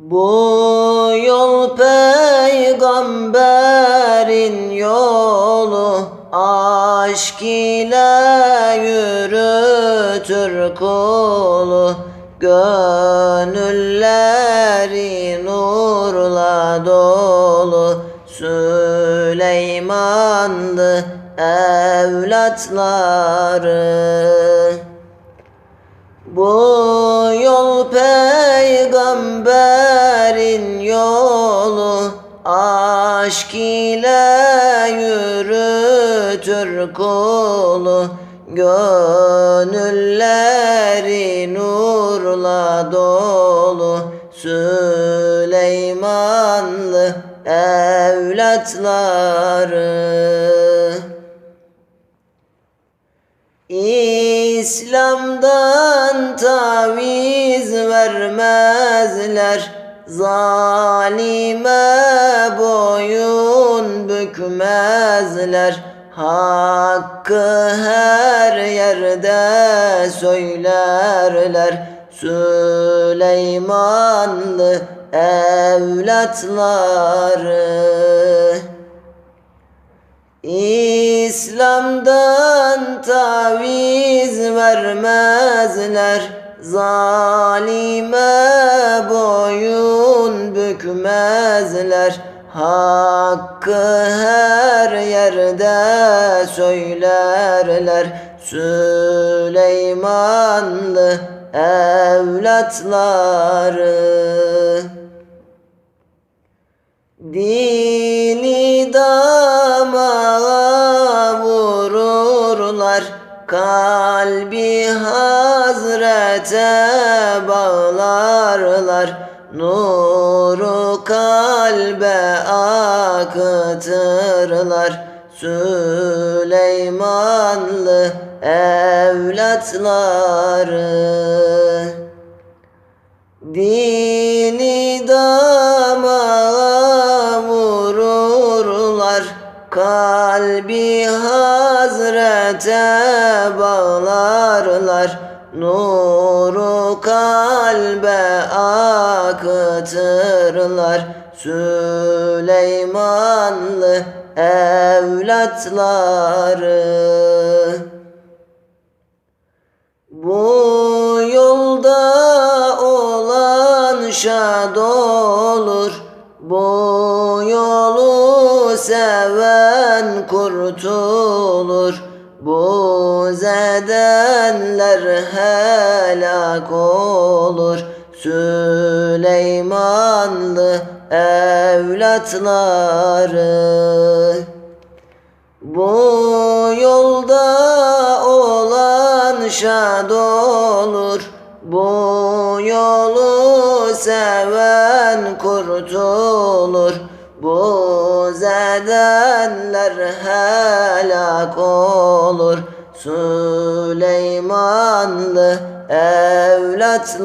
Bu yol peygamberin yolu Aşk ile yürütür kulu Gönülleri nurla dolu. Süleymanlı evlatları. Bu yol peygamberin yolu Aşk ile yürütür kulu Gönülleri nurla dolu. Süleymanlı evlatları. İslam'dan taviz vermezler Zalime boyun bükmezler. Hakkı her yerde söylerler. Süleymanlı evlatları. İslam'dan taviz vermezler Zalime boyun bükmezler. Hakkı her yerde söylerler. Süleymanlı evlatları. Dili damağa hazrete bağlarlar. Nuru kalbe akıtırlar. Süleymanlı evlatları. Dini damağa vururlar. Kalbi hazrete bağlarlar Nuru kalbe akıtırlar. Süleymanlı evlatları. Bu yolda olan şad olur. Bu yolu seven kurtulur Bu zedenler helak olur. Süleymanlı evlatları. Bu yolda olan şad olur. Bu yolu seven kurtulur Bu zedenler helak olur. Süleymanlı evlatları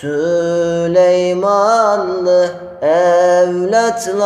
Süleymanlı evlatları